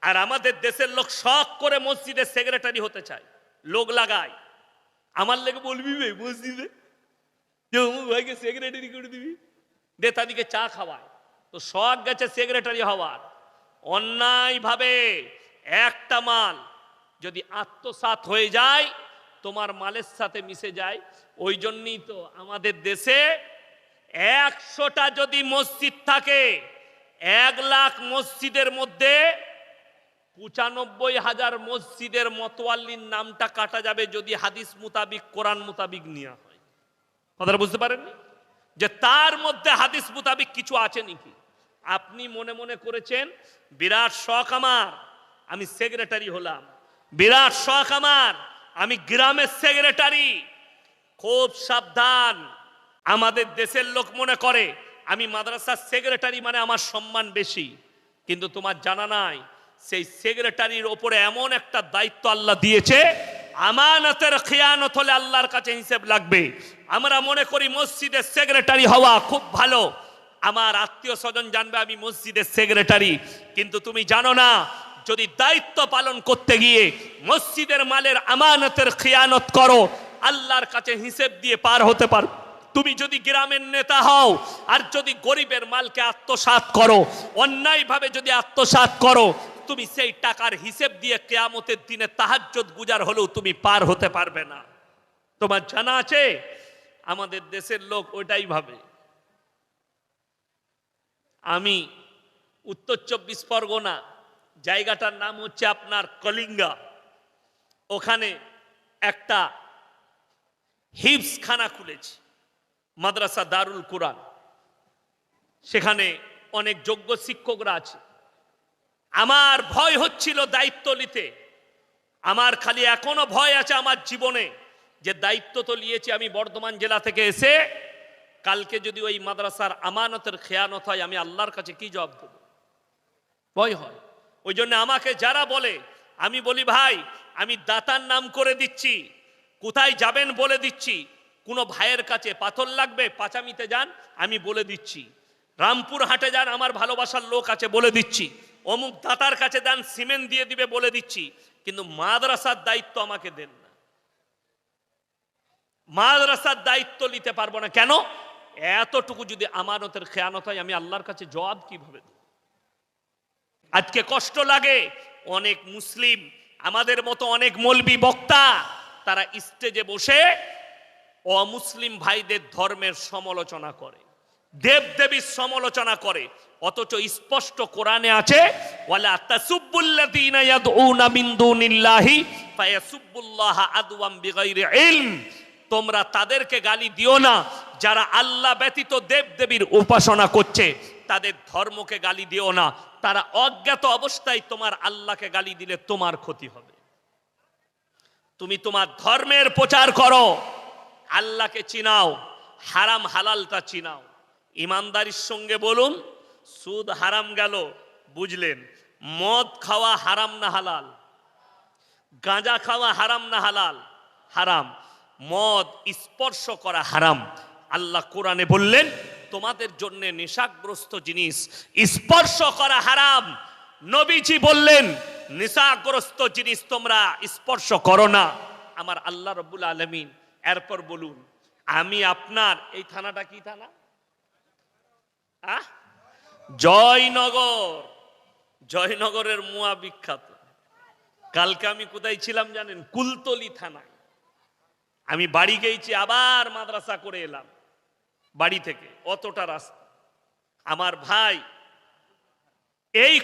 আর আমাদের দেশের লোক শখ করে মসজিদের সেক্রেটারি হতে চায়। লোক লাগায়। আমার লেগে বলবি বে, মসজিদে? যে ভাইকে সেক্রেটারি করে দিবি? দে তাদেরকে চা খাওয়ায়। তো শখ গেছে সেক্রেটারি হওয়ার। অন্যায়ভাবে একটা মাল যদি আত্মসাৎ হয়ে যায়, তোমার মালের সাথে মিশে যায়। ওই জন্যই তো আমাদের দেশে একশোটা যদি মসজিদ থাকে, এক লাখ মসজিদের মধ্যে পঁচানব্বই হাজার মসজিদের মতোয়াল্লির নামটা কাটা যাবে যদি হাদিস মুতাবিক, কোরআন মুতাবিক নেওয়া হয়। কথাটা বুঝতে পারেননি? যে তার মধ্যে হাদিস মুতাবিক কিছু আছে নাকি? আপনি মনে মনে করেছেন, বিরাট শখ আমার, আমি সেক্রেটারি হলাম। বিরাট শখ আমার, আমি গ্রামের সেক্রেটারি। খুব সাবধান। আমাদের দেশের লোক মনে করে, আমি মাদ্রাসার সেক্রেটারি মানে আমার সম্মান বেশি। কিন্তু তোমার জানা নাই সেই সেক্রেটারির ওপরে এমন একটা দায়িত্ব আল্লাহ দিয়েছে, আমানতের খেয়ানত হলে আল্লাহর কাছে হিসেব লাগবে। আমরা মনে করি মসজিদের সেক্রেটারি হওয়া খুব ভালো। আমার আত্মীয় স্বজন জানবে আমি মসজিদের সেক্রেটারি। কিন্তু তুমি জানো না, যদি দায়িত্ব পালন করতে গিয়ে মসজিদের মালের আমানতের খেয়ানত করো, আল্লাহর কাছে হিসেব দিয়ে পার হতে পারো। তুমি যদি গ্রামের নেতা হও, আর যদি গরিবের মালকে আত্মসাৎ করো, অন্যায়ভাবে যদি আত্মসাৎ করো তুমি সেই টাকার হিসেব দিয়ে কেয়ামতের দিনে তাহাজ্জত গুজার হলেও তুমি পার হতে পারবে না। তোমার জানা আছে? আমাদের দেশের লোক ওইটাই ভাবে। আমি উত্তর চব্বিশ পরগনা, জায়গাটার নাম হচ্ছে আপনার কলিঙ্গা। ওখানে একটা হিপস খানা খুলেছি, মাদ্রাসা দারুল কোরআন। সেখানে অনেক যোগ্য শিক্ষকরা আছে। আমার ভয় হচ্ছিল দায়িত্ব নিতে। আমার খালি এখনও ভয় আছে আমার জীবনে যে দায়িত্ব তো নিয়েছি আমি বর্ধমান জেলা থেকে এসে কালকে যদি ওই মাদ্রাসার আমানতের খেয়ানত হয়, আমি আল্লাহর কাছে কি জবাব দেব? ভয় হয়। ওই জন্য আমাকে যারা বলে, আমি বলি, ভাই, আমি দাতার নাম করে দিচ্ছি, কোথায় যাবেন বলে দিচ্ছি, কোনো ভাইয়ের কাছে পাথর লাগবে, পাচামিতে যান, আমি বলে দিচ্ছি। রামপুর হাটে যান, আমার ভালোবাসার লোক আছে, বলে দিচ্ছি। অমুক দাতার কাছে যান সিমেন্ট দিয়ে দিবে বলে দিচ্ছি, কিন্তু মাদ্রাসার দায়িত্ব আমাকে দেন না। মাদ্রাসার দায়িত্ব নিতে পারব না। কেন? এতটুকু যদি আমানতের খেয়ানত হয়, আমি আল্লাহর কাছে জবাব কীভাবে দেব? আজকে কষ্ট লাগে, অনেক মুসলিম, আমাদের মতো অনেক মলবি বক্তা, তারা স্টেজে বসে অমুসলিম ভাইদের ধর্মের সমালোচনা করে। দেব দেবীর সমালোচনা করে, অথচ স্পষ্ট কোরআনে আছে তোমরা তাদেরকে গালি দিও না, যারা আল্লাহ ব্যতীত দেব দেবীর উপাসনা করছে, তাদের ধর্মকে গালি দিও না। তারা অজ্ঞাত অবস্থায় তোমার আল্লাহকে গালি দিলে তোমার ক্ষতি হবে। তুমি তোমার ধর্মের প্রচার করো, আল্লাহকে চিনাও, হারাম হালালটা চিনাও। ইমানদারির সঙ্গে বলুন, সুদ হারাম গেল, বুঝলেন। মদ খাওয়া হারাম না হালাল। গাঁজা খাওয়া হারাম না হালাল, হারাম। মদ স্পর্শ করা হারাম। আল্লাহ কোরআনে বললেন, তোমাদের জন্য নেশাগ্রস্ত জিনিস স্পর্শ করা হারাম। নবীজি বললেন, নেশাগ্রস্ত জিনিস তোমরা স্পর্শ করো না। আমার আল্লাহ রব্বুল আলমিন, এরপর বলুন, আমি আপনার, এই থানাটা কি থানা? আহ? জয়নগর। জয়নগরের মুয়া বিখ্যাত। কালকে আমি কোথায় ছিলাম জানেন? কুলতলি থানায়। আমি বাড়ি গেছি আবার মাদ্রাসা করে এলাম। বাড়ি থেকে, অতটা রাস্তা। আমার ভাই এই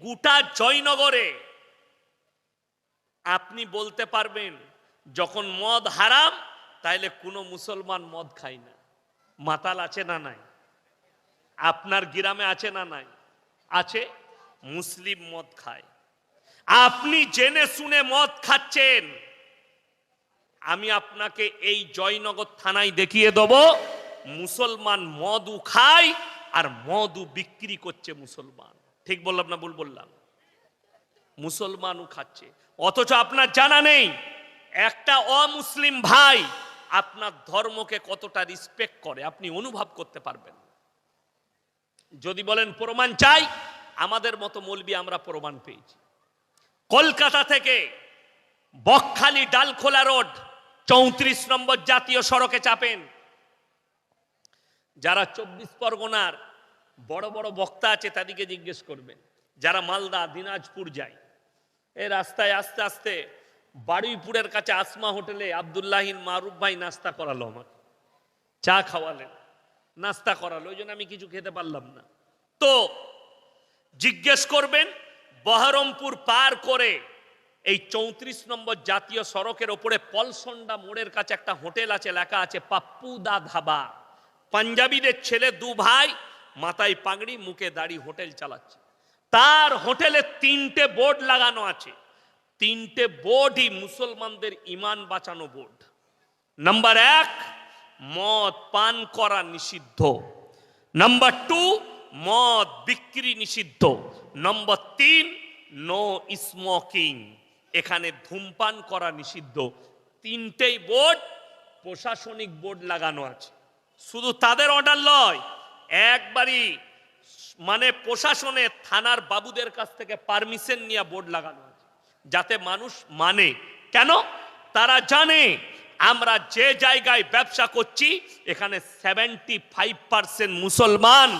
গোটা জয়নগরে আপনি বলতে পারবেন, যখন মদ হারাম, তাইলে কোনো মুসলমান মদ খায় না। মাতাল আছে না নাই? আপনার গ্রামে আছে না নাই? আছে। মুসলিম মদ খায়। আপনি জেনে শুনে মদ খাচ্ছেন। আমি আপনাকে এই জয়নগর থানায় দেখিয়ে দেব, মুসলমান মদু খায় আর মদু বিক্রি করছে মুসলমান। ঠিক বললাম না ভুল বললাম? মুসলমানও খাচ্ছে। অথচ আপনার জানা নেই, একটা অমুসলিম ভাই আপনার ধর্মকে কতটা রিসপেক্ট করে, আপনি অনুভব করতে পারবেন। যদি বলেন প্রমাণ চাই, আমাদের মতো মলবি আমরা প্রমাণ পেয়েছি। কলকাতা থেকে বকখালি ডালখোলা রোড, চৌত্রিশ নম্বর জাতীয় সড়কে চাপেন। যারা চব্বিশ পরগনার বড় বড় বক্তা আছে, তাদেরকে জিজ্ঞেস করবেন, যারা মালদা, দিনাজপুর যায় এই রাস্তায় আস্তে আস্তে বারুইপুরের কাছে আসমা হোটেলে আবদুল্লাহিন মারুফ ভাই নাস্তা করালো আমাকে। চা খাওয়ালেন। নাস্তা করালো, ওই জন্য আমি কিছু খেতে পারলাম না। তো জিজ্ঞেস করবেন, বহরমপুর পার করে এই চৌত্রিশ নম্বর জাতীয় সড়কের ওপরে পলসন্ডা মোড়ের কাছে একটা হোটেল আছে, লেখা আছে পাপ্পু দা ধাবা। পাঞ্জাবিদের ছেলে দু ভাই, মাথায় পাগড়ি, মুখে দাড়ি হোটেল চালাচ্ছে। তার হোটেলে তিনটে বোর্ড লাগানো আছে। তিনটে বোর্ডই মুসলমানদের ইমান বাঁচানো বোর্ড। নাম্বার এক মদ পান করা নিষিদ্ধ। নাম্বার টু মদ বিক্রি নিষিদ্ধ। নম্বর তিন নো স্মোকিং এখানে ধূমপান করা নিষিদ্ধ। তিনটেই বোর্ড প্রশাসনিক বোর্ড লাগানো আছে। শুধু তাদের অর্ডার লয়, একবারই মানে প্রশাসনে থানার বাবুদের কাছ থেকে পারমিশন নিয়ে বোর্ড লাগানো আছে। যাতে মানুষ মানে। কেন? তারা জানে আমরা যে জায়গায় ব্যবসা করছি, এখানে সেভেন্টি ফাইভ পার্সেন্ট মুসলমান,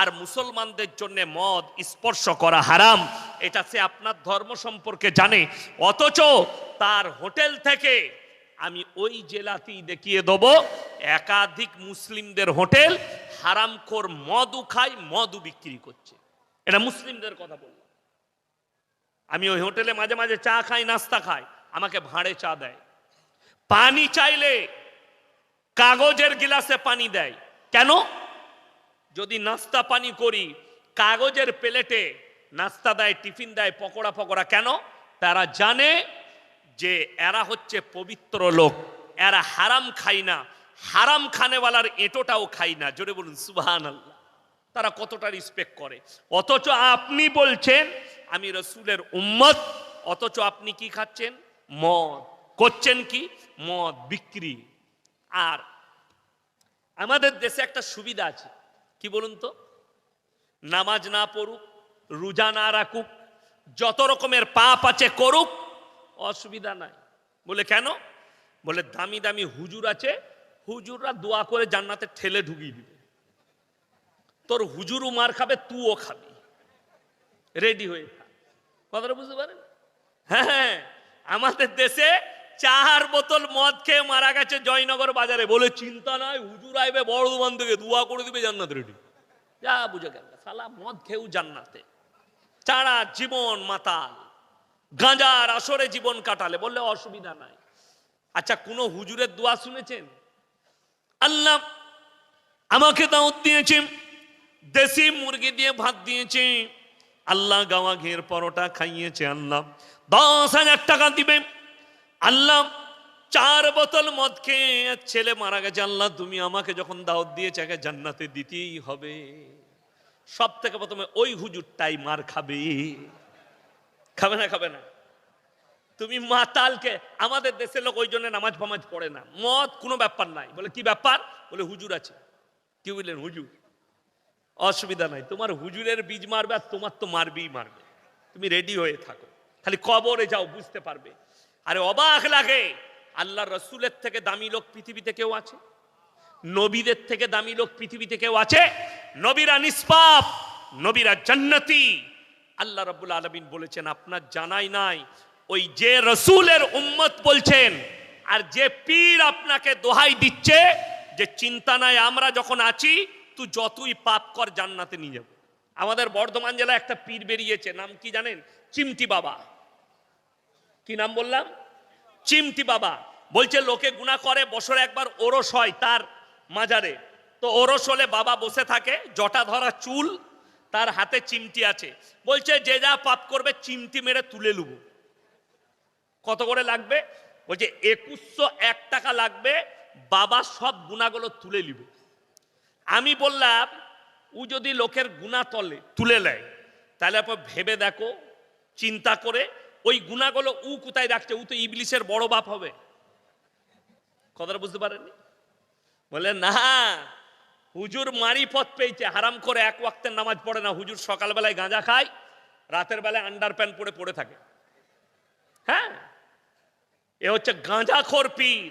আর মুসলমানদের জন্য মদ স্পর্শ করা হারাম। এটা সে আপনার ধর্ম সম্পর্কে জানে। অথচ তার হোটেল থেকে আমি ওই জেলাতেই দেখিয়ে দেব, একাধিক মুসলিমদের হোটেল হারামখোর মদু খায় মদু বিক্রি করছে। এটা মুসলিমদের কথা বললাম। আমি ওই হোটেলে মাঝে মাঝে চা খাই, নাস্তা খাই, আমাকে ভাঁড়ে চা দেয়। পানি চাইলে কাগজের গিলাসে পানি দেয়। কেন? যদি নাস্তা পানি করি, কাগজের প্লেটে নাস্তা দেয়, টিফিন দেয়, পকোড়া পকোড়া কেন? তারা জানে যে এরা হচ্ছে পবিত্র লোক। এরা হারাম খাই না। হারাম খানেওয়ালার এঁটোটাও খাই না। জোরে বলুন সুবাহান আল্লাহ তারা কতটা রিসপেক্ট করে। অথচ আপনি বলছেন, আমি রসুলের উম্মত, অথচ আপনি কি খাচ্ছেন? মদ। করছেন কি? মদ বিক্রি। আর আমাদের দেশে একটা সুবিধা আছে। কি বলুন তো? নামাজ না পড়ুক, রোজা না রাখুক, যত রকমের পাপ আছে করুক, অসুবিধা নাই। বলে কেন? বলে দামি দামি হুজুর আছে, হুজুররা দোয়া করে জান্নাতে ঠেলে ঢুকিয়ে দিবে। তোর হুজুরও মার খাবে তুও খাবি। রেডি হয়ে থাক কথাটা বুঝতে পারেন? হ্যাঁ হ্যাঁ। আমাদের দেশে চার বোতল মদ খেয়ে মারা গেছে জয়নগর বাজারে। বলে, চিন্তা নয় হুজুর আইবে বর্ধমান থেকে, দোয়া করে দিবে জান্নাত রেডি যা বুঝে গেল সালা মদ খেয়েও জান্নাতে। চারা জীবন মাতাল, গাঁজার আসরে জীবন কাটালে, বললে, অসুবিধা নাই। আচ্ছা কোনো হুজুরের দোয়া শুনেছেন? আল্লাহ আমাকে দাওয়াত দিয়েছে দেশি মুরগি দিয়ে ভাত দিয়েছে আল্লাহ গাওয়া ঘের পরোটা খাইয়েছে, আল্লাহ দশ হাজার টাকা দিবে আল্লাহ চার বোতল মদ খেয়ে ছেলে মারা গেছে। আল্লাহ, তুমি আমাকে যখন দাওয়াত দিয়েছে, একে জান্নাতে দিতেই হবে। সব থেকে প্রথমে ওই হুজুরটাই মার খাবে। খাবে না খাবে না। তুমি মাতালকে, আমাদের দেশের লোক ওই জন্য নামাজ ফামাজ পড়ে না। মদ কোনো ব্যাপার নাই। বলে, কি ব্যাপার? বলে, হুজুর আছে। কি বললেন, হুজুর? অসুবিধা নাই। তোমার হুজুরের বীজ মারবে আর তোমার তো মারবেই মারবে। তুমি রেডি হয়ে থাকো। খালি কবরে যাও, বুঝতে পারবে। আরে অবাক লাগে। আল্লাহ রসুলের থেকে দামি লোক পৃথিবীতে কেউ আছে? নবীদের থেকে দামি লোক পৃথিবীতে কেউ আছে? নবীরা নিষ্পাপ, নবীরা জান্নাতি। আল্লাহ রাব্বুল আলমিন বলেছেন, আপনার জানাই নাই, ওই যে রসুলের উম্মত বলছেন, আর যে পীর আপনাকে দোহাই দিচ্ছে, যে চিন্তা নাই, আমরা যখন আছি তুই যতই পাপ কর, জান্নাতে নিয়ে যাব। আমাদের বর্ধমান জেলায় একটা পীর বেরিয়েছে, নাম কি জানেন? চিমটি বাবা। কি নাম বললাম? চিমটি বাবা। বলছে, লোকে গুণা করে, বছরে একবার ওরস হয় তার মাজারে। তো ওরস হলে বাবা বসে থাকে, জটা ধরা চুল, তার হাতে চিমটি আছে। বলছে, যে যা পাপ করবে, চিমটি মেরে তুলে লুবো। কত করে লাগবে? বলছে, একুশশো এক টাকা লাগবে, বাবা সব গুণাগুলো তুলে নিবে। আমি বললাম, ও যদি লোকের গুণা তলে, তুলে নেয়, তাহলে ভেবে দেখো, চিন্তা করে ওই গুণাগুলো উ কোথায় রাখছে? উ তো ইবলিশের বড় বাপ হবে। কথাটা বুঝতে পারেননি? বলে, না, হুজুর মারি পথ পেয়েছে। হারাম করে এক ওয়াক্তের নামাজ পড়ে না। হুজুর সকালবেলায় গাঁজা খায়, রাতের বেলায় আন্ডার প্যান্ট পরে পড়ে থাকে। হ্যাঁ? এ হচ্ছে গাঁজাখোর পীর,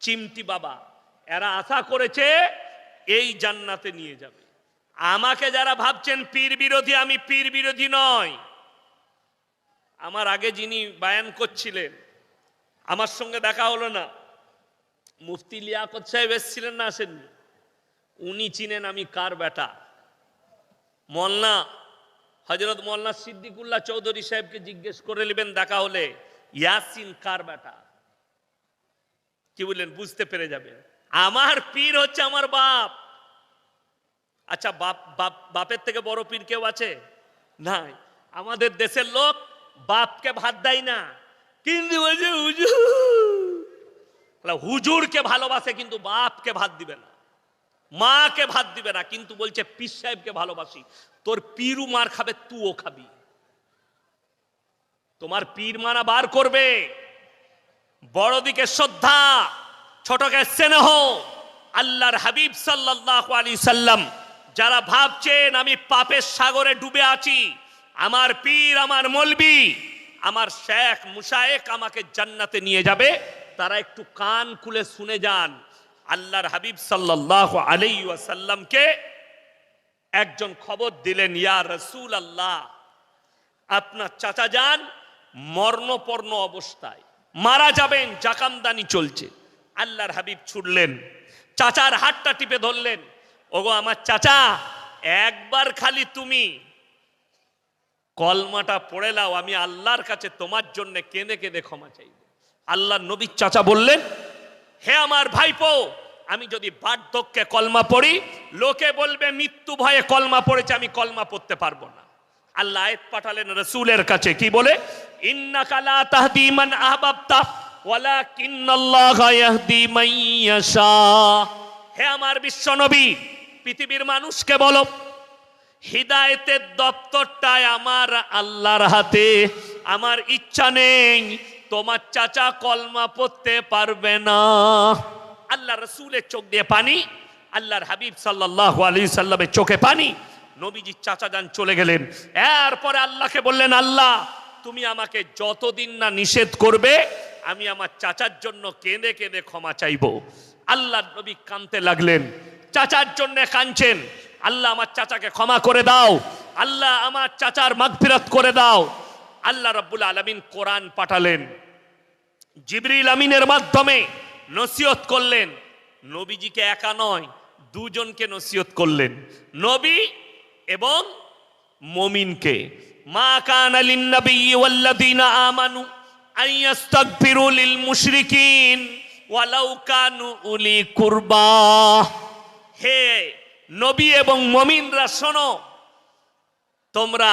চিমটি বাবা। এরা আশা করেছে, এই জান্নাতে নিয়ে যাবে। আমাকে যারা ভাবছেন পীর বিরোধী, আমি পীর বিরোধী নয়। আমার আগে যিনি বায়ান করছিলেন, আমার সঙ্গে দেখা হলো না। মুফতি লিয়াকত সাহেব এসছিলেন না আসেননি। উনি চিনেন আমি কার বেটা। মল্লা হজরত মোল্লা সিদ্দিকুল্লাহ চৌধুরী সাহেবকে জিজ্ঞেস করে নেবেন দেখা হলে, ইয়াসিন কার বেটা? কি বললেন? বুঝতে পেরে যাবেন। আমার পীর হচ্ছে আমার বাপ। আচ্ছা বাপ বাপ, বাপের থেকে বড় পীর কেউ আছে? নাই। আমাদের দেশের লোক বাপকে ভাত দেয় না। কিন্তু বলছে হুজুর হুজুরকে ভালোবাসে কিন্তু বাপকে ভাত দিবে না। মাকে ভাত দিবে না, কিন্তু বলছে, পীর সাহেবকে ভালোবাসি। তোর পীরু মার খাবে তুও খাবি। তোমার পীর মানা বার করবে। বড়দিকে শ্রদ্ধা, ছোটকে স্নেহ। আল্লাহর হাবিব সাল্লাল্লাহু আলাইহি সাল্লাম যারা ভাবছেন, আমি পাপের সাগরে ডুবে আছি আমার পীর, আমার মলবি, আমার শেখ মুশায়েক আমাকে জান্নাতে নিয়ে যাবে। তারা একটু কান খুলে শুনে যান। আল্লাহর হাবিব সাল্লাল্লাহু আলাইহি ওয়াসাল্লামকে একজন খবর দিলেন, ইয়া রসুল আল্লাহ আপনার চাচা যান মর্ণপর্ণ অবস্থায়। মারা যাবেন, জাকামদানি চলছে। আল্লাহর হাবিব ছুটলেন। চাচার হাতটা টিপে ধরলেন, ওগো আমার চাচা, একবার খালি তুমি কলমাটা পড়ে নাও, আমি আল্লাহর কাছে তোমার জন্য কেঁদে কেঁদে ক্ষমা চাইব। আল্লাহ নবীর চাচা বললেন, হে আমার ভাইপো, আমি যদি বার্ধক্যে কলমা পড়ি, লোকে বলবে, মৃত্যু ভয়ে কলমা পড়েছে, আমি কলমা পড়তে পারব না। আল্লাহ আয়াত পাঠালেন রসুলের কাছে, কি বলে? ইন্নাকা লা তাহদি মান আহবাবতা, ওয়ালাকিন্নাল্লাহা ইয়াহদি মান হে আমার বিশ্বনবী পৃথিবীর মানুষকে বলো হৃদায়তের দপ্তরটায় আমার আল্লাহর হাতে। আমার ইচ্ছা নেই, তোমার চাচা কলমা পড়তে পারবে না। আল্লাহ রসুলের চোখ দিয়ে পানি, আল্লাহর হাবিব সাল্লাহ আলী সাল্লামের চোখে পানি। নবীজির চাচা যান চলে গেলেন। এরপরে আল্লাহকে বললেন, আল্লাহ, তুমি আমাকে যতদিন না নিষেধ করবে, আমি আমার চাচার জন্য কেঁদে কেঁদে ক্ষমা চাইব। আল্লাহ নবী কানতে লাগলেন। চাচার জন্য কাঁদছেন। আল্লাহ আমার চাচাকে ক্ষমা করে দাও। আল্লাহ আমার চাচার মাগফিরাত করে দাও। আল্লাহ রাব্বুল আলামিন কোরআন পাঠালেন। জিবরিল আমিনের মাধ্যমে নসিহত করলেন। নবীজিকে একা নয়, দুজনকে নসিহত করলেন। নবী এবং মমিনকে। মা কানা লিন্নবী ওয়াল্লাযীনা আমানু আন ইস্তাগফিরু লিল মুশরিকিন ওয়ালাউ কানু উলি কুরবা। হে নবী এবং মমিনরা শোনো, তোমরা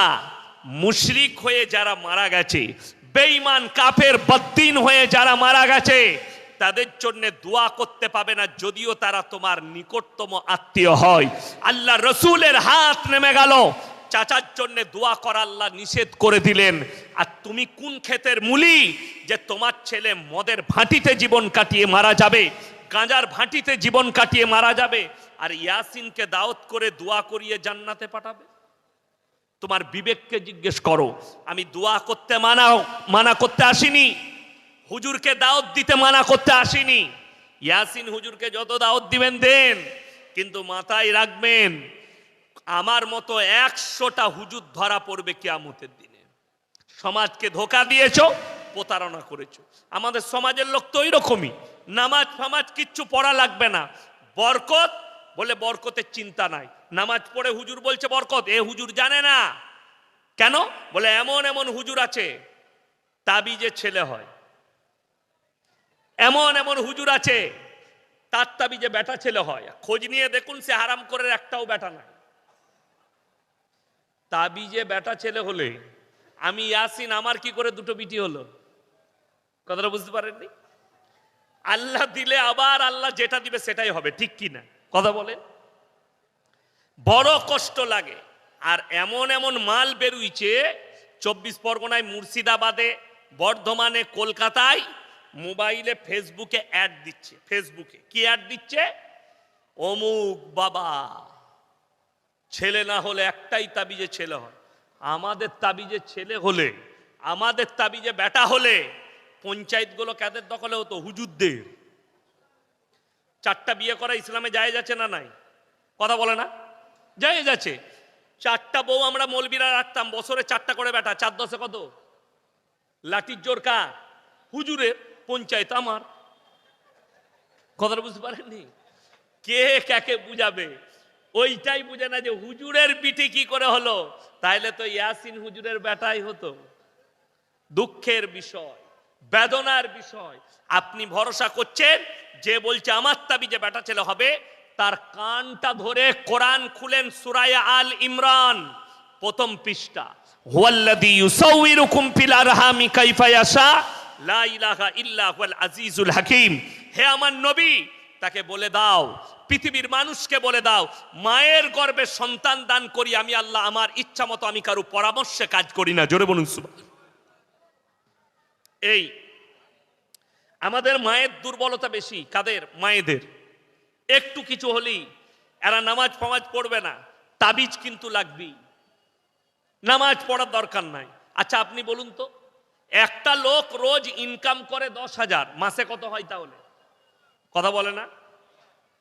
মুশরিক হয়ে যারা মারা গেছে, বেঈমান, কাফের বদ্দিন হয়ে যারা মারা গেছে, তাদের জন্য দোয়া করতে পাবে না, যদিও তারা তোমার নিকটতম আত্মীয় হয়। আল্লাহ রসুলের হাত নেমে গেল। চাচার জন্য দোয়া করা আল্লাহ নিষেধ করে দিলেন। আর তুমি কোন ক্ষেতের মুলি যে তোমার ছেলে মদের ভাঁটিতে জীবন কাটিয়ে মারা যাবে, গাঁজার ভাঁটিতে জীবন কাটিয়ে মারা যাবে? আর ইয়াসিনকে দাওয়াত করে দোয়া করিয়ে জান্নাতে পাঠাবে? তোমার বিবেককে জিজ্ঞেস করো, আমি দোয়া করতে মানাও, মানা করতে আসিনি। হুজুরকে দাওয়াত দিতে মানা করতে আসিনি। ইয়াসিন হুজুরকে যত দাওয়াত দিবেন, দেন। কিন্তু মাথায় রাখবেন, আমার মতো একশোটা হুজুর ধরা পড়বে কিয়ামতের দিনে। সমাজকে ধোকা দিয়েছ, প্রতারণা করেছ। আমাদের সমাজের লোক তো ওই রকমই নামাজ ফামাজ কিচ্ছু পড়া লাগবে না। বরকত বলে বরকতের চিন্তা নাই। নামাজ পড়ে হুজুর বলছে, বরকত, এ হুজুর জানে না। কেন? বলে, এমন এমন হুজুর আছে, তাবিজে ছেলে হয়। এমন এমন হুজুর আছে, তার তাবিজে বেটা ছেলে হয়। খোঁজ নিয়ে দেখুন, সে হারাম করে একটাও বেটা নাই। তাবিজে বেটা ছেলে হলে, আমি ইয়াসিন, আমার কি করে দুটো বিটি হলো? কথাটা বুঝতে পারেননি? আল্লাহ দিলে আবার আল্লাহ যেটা দিবে সেটাই হবে, ঠিক কি না কথা বলেন। বড় কষ্ট লাগে, আর এমন এমন মাল বেরুইছে, চব্বিশ পরগনায় মুর্শিদাবাদে, বর্ধমানে, কলকাতায়, মোবাইলে, ফেসবুকে অ্যাড দিচ্ছে। ফেসবুকে কি অ্যাড দিচ্ছে? অমুক বাবা, ছেলে না হলে একটাই তাবিজে ছেলে হয়। আমাদের তাবিজে ছেলে হলে, আমাদের তাবিজে বেটা হলে, পঞ্চায়েতগুলো কাদের দখলে হতো? হুজুরদের। চারটা বিয়ে করা ইসলামে যায় যাচ্ছে না নাই? কথা বলে না? যায় যাচ্ছে চারটা বউ আমরা মলবিরা রাখতাম, বছরে চারটা করে বেটা, চার দশে কত? লাঠির জোর কার? হুজুরের পঞ্চায়েত আমার। কথাটা বুঝতে পারেননি? কে কাকে বুঝাবে? ওইটাই বুঝে না যে হুজুরের পিঠে কি করে হলো? তাইলে তো ইয়াসিন হুজুরের বেটাই হতো। দুঃখের বিষয়। বেদনার বিষয়। আপনি ভরসা করছেন যে বলছে, আমার তাবি যে বেটা ছেলে হবে, তার কানটা ধরে কোরআন খুলেন সুরায়া আল ইমরান, প্রথম পৃষ্ঠা। হুয়াল্লাযী ইউসাউবিরুকুম ফিল আরহামি কাইফা ইয়াশা, লা ইলাহা ইল্লা হুয়াল আজিজুল হাকীম। হে আমার নবী, তাকে বলে দাও, পৃথিবীর মানুষকে বলে দাও, মায়ের গর্ভে সন্তান দান করি আমি আল্লাহ, আমার ইচ্ছা মতো আমি কারও পরামর্শে কাজ করি না। জোরে বলুন সুবহান এই, আমাদের মায়ের দুর্বলতা বেশি, কাদের? মায়েদের। একটু কিছু হলেই, এরা নামাজ ফামাজ পড়বে না, তাবিজ কিন্তু লাগবেই। নামাজ পড়ার দরকার নাই। আচ্ছা আপনি বলুন তো, একটা লোক রোজ ইনকাম করে দশ হাজার, মাসে কত হয় তাহলে? কথা বলে না?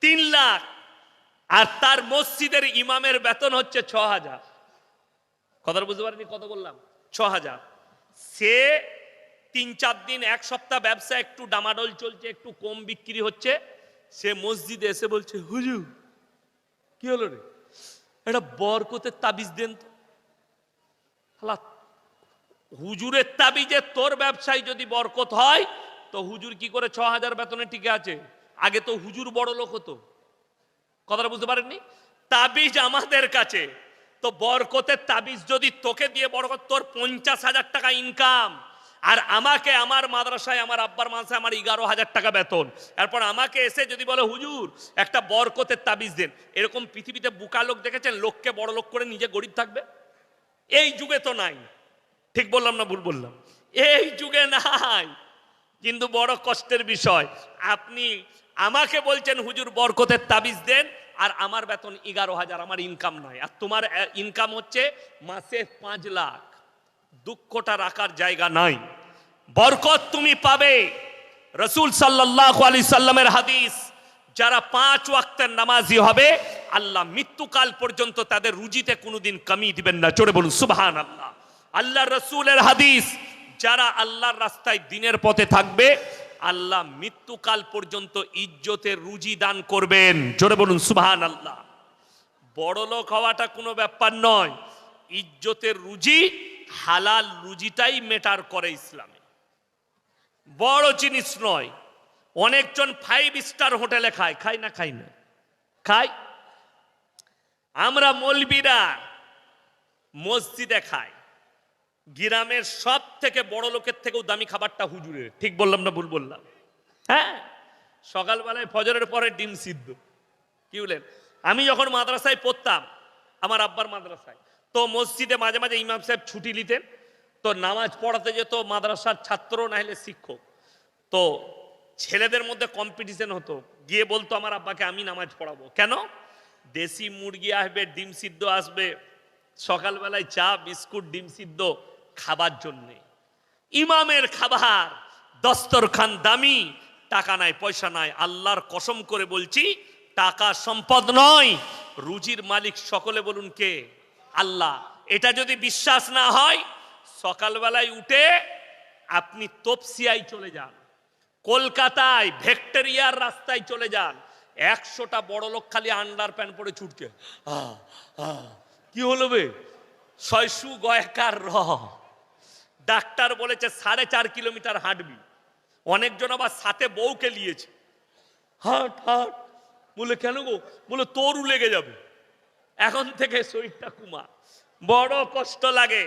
তিন লাখ, আর তার মসজিদের ইমামের বেতন হচ্ছে ছ হাজার। কথাটা বুঝতে পারেনি, কত বললাম? ছ হাজার। সে তিন চার দিন, এক সপ্তাহ ব্যবসা, একটু ডামাডোল চলছে, একটু কম বিক্রি হচ্ছে। সে মসজিদে এসে বলছে, হুজুর, কি হলো রে? এটা বরকতের তাবিজ দেন তো। হুজুরের তাবিজে তোর ব্যবসায় যদি বরকত হয়, তো হুজুর কি করে ছ হাজার বেতনে টিকে আছে? আগে তো হুজুর বড় লোক হতো। কথাটা বুঝতে পারেননি? তাবিজ আমাদের কাছে। তো বরকতের তাবিজ যদি তোকে দিয়ে বরকত তোর পঞ্চাশ হাজার টাকা ইনকাম আর আমাকে আমার মাদ্রাসায়, আমার আব্বার মাদ্রাসায় আমার এগারো হাজার টাকা বেতন। এরপর আমাকে এসে যদি বলে, হুজুর, একটা বরকতের তাবিজ দেন। এরকম পৃথিবীতে বুকা লোক দেখেছেন, লোককে বড় লোক করে নিজে গরিব থাকবে? এই যুগে তো নাই। ঠিক বললাম না ভুল বললাম? এই যুগে নাই। কিন্তু বড় কষ্টের বিষয়, আপনি আমাকে বলছেন, হুজুর, বরকতের তাবিজ দেন। আর আমার বেতন এগারো হাজার, আমার ইনকাম নাই। আর তোমার ইনকাম হচ্ছে মাসে পাঁচ লাখ। দুঃখটা রাখার জায়গা নাই। বরকত তুমি পাবে। রসুল সাল্লাহ আলি সাল্লামের হাদিস, যারা পাঁচ ওয়াক্তের নামাজি হবে, আল্লাহ মৃত্যুকাল পর্যন্ত তাদের রুজিতে কোনোদিন কমি দিবেন না। চড়ে বলুন সুবহান আল্লাহ আল্লাহ রসুলের হাদিস, যারা আল্লাহর রাস্তায় দিনের পথে থাকবে, আল্লাহ মৃত্যুকাল পর্যন্ত ইজ্জতের রুজি দান করবেন। জোরে বলুন সুবহান আল্লাহ বড় লোক হওয়াটা কোনো ব্যাপার নয়। ইজ্জতের রুজি হালাল রুজিটাই মেটার করে ইসলামে। বড় জিনিস নয়, অনেকজন ফাইভ স্টার হোটেলে খায় খায় না খায় না। খায়। আমরা মলবিরা মসজিদে খাই। গ্রামের সব থেকে বড় লোকের থেকেও দামি খাবারটা হুজুরের। ঠিক বললাম না ভুল বললাম? হ্যাঁ? সকালবেলায় ফজরের পরে ডিম সিদ্ধ। কি বলেন? আমি যখন মাদ্রাসায় পড়তাম, আমার আব্বার মাদ্রাসায় তো মসজিদে মাঝে মাঝে ইমাম সাহেব ছুটি নিতেন। তো নামাজ পড়াতে যেত মাদ্রাসার ছাত্র না হলে শিক্ষক। তো ছেলেদের মধ্যে কম্পিটিশন হতো। গিয়ে বলতো, আমার আব্বাকে আমি নামাজ পড়াবো। কেন? দেশি মুরগি আসবে, ডিম সিদ্ধ আসবে। সকালবেলায় চা, বিস্কুট, ডিম সিদ্ধ খাবার জন্যে। ইমামের খাবার দস্তরখান দামি, টাকা নাই, পয়সা নাই। আল্লাহর কসম করে বলছি, টাকা সম্পদ নয়। রুজির মালিক সকলে বলুন কে? আল্লাহ এটা যদি বিশ্বাস না হয় সকালবেলায় উঠে আপনি তপসিয়ায় চলে যান কলকাতায় ভেক্টোরিয়ার রাস্তায় চলে যান একশোটা বড় লোক খালি আন্ডার প্যান্ট পরে আহ, কি হলো বে? ছয়শু গয়কার র। ডাক্তার বলেছে সাড়ে চার কিলোমিটার হাঁটবি। অনেকজন আবার সাথে বউকে নিয়েছে। হাট হাট। বলে কেন গো? বলে তোরও লেগে যাবে। এখন থেকে শরীরটা কুমা বড় কষ্ট লাগে।